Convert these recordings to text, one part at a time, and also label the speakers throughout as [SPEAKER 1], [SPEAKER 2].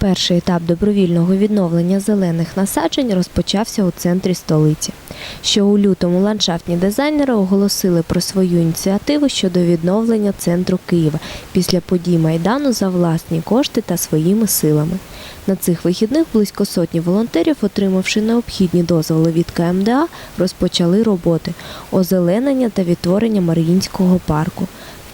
[SPEAKER 1] Перший етап добровільного відновлення зелених насаджень розпочався у центрі столиці. Що у лютому ландшафтні дизайнери оголосили про свою ініціативу щодо відновлення центру Києва після подій Майдану за власні кошти та своїми силами. На цих вихідних близько сотні волонтерів, отримавши необхідні дозволи від КМДА, розпочали роботи озеленення та відтворення Маріїнського парку.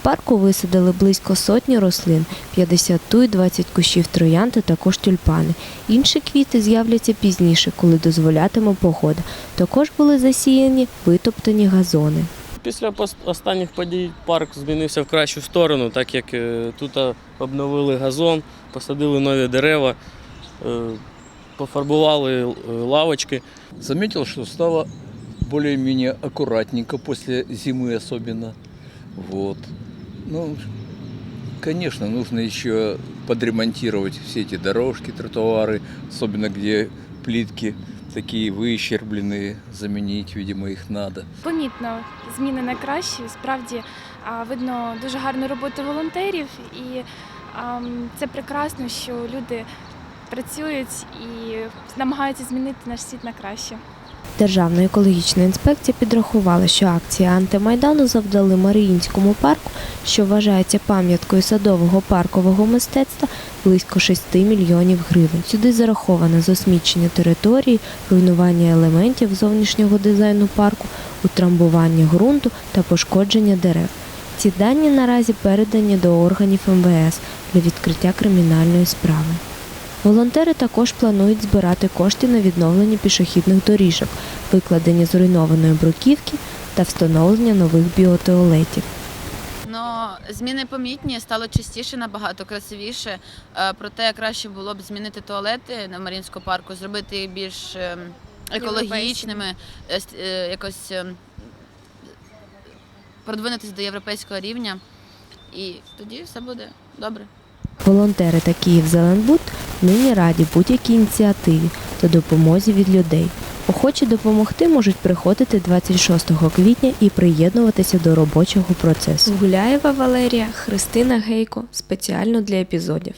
[SPEAKER 1] В парку висадили близько сотні рослин, 50 туй, 20 кущів троянди, також тюльпани. Інші квіти з'являться пізніше, коли дозволятиме погода. Також були засіяні витоптані газони.
[SPEAKER 2] Після останніх подій парк змінився в кращу сторону, так як е, тут обновили газон, посадили нові дерева, е, пофарбували е, лавочки.
[SPEAKER 3] Заметил, что стало более-менее аккуратненько после зимы особенно. Вот. Ну, конечно, нужно еще подремонтировать все эти дорожки, тротуары, особенно где плитки такие выщербленные, заменить, видимо, их надо.
[SPEAKER 4] Помітно зміни на краще. Справді а, видно дуже гарну роботу волонтерів, і а, м, це прекрасно, що люди працюють і намагаються змінити наш світ на краще.
[SPEAKER 1] Державна екологічна інспекція підрахувала, що акції антимайдану завдали Маріїнському парку, що вважається пам'яткою садового паркового мистецтва, близько 6 мільйонів гривень. Сюди зараховано засмічення території, руйнування елементів зовнішнього дизайну парку, утрамбування ґрунту та пошкодження дерев. Ці дані наразі передані до органів МВС для відкриття кримінальної справи. Волонтери також планують збирати кошти на відновлення пішохідних доріжок, викладення зруйнованої бруківки та встановлення нових біотуалетів.
[SPEAKER 5] Ну, зміни помітні, стало чистіше, набагато красивіше. Е, Проте краще було б змінити туалети на Марінському парку, зробити їх більш ем, екологічними, е, е, якось ем, продвинутися до європейського рівня. І тоді все буде добре.
[SPEAKER 1] Волонтери та Київ Зеленбуд нині раді будь-якій ініціативі та допомозі від людей. Охочі допомогти можуть приходити 26 квітня і приєднуватися до робочого процесу. Гуляєва Валерія, Христина Гейко спеціально для епізодів.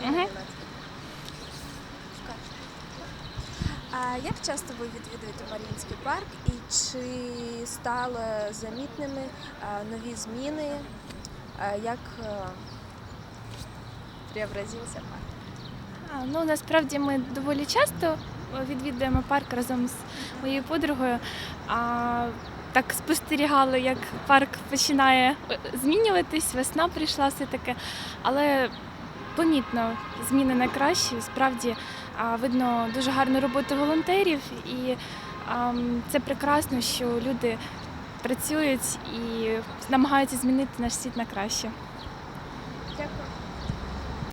[SPEAKER 4] Мгм.
[SPEAKER 6] А як часто ви відвідуєте Маріїнський парк і чи стали замітними а, нові зміни? А, Як а, преобразився парк?
[SPEAKER 4] А, Ну насправді ми доволі часто відвідуємо парк разом з моєю подругою. А, так спостерігали, як парк починає е, змінюватись, весна прийшла все таке. Але помітно зміни на краще. Справді видно дуже гарну роботу волонтерів, і це прекрасно, що люди працюють і намагаються змінити наш світ на краще.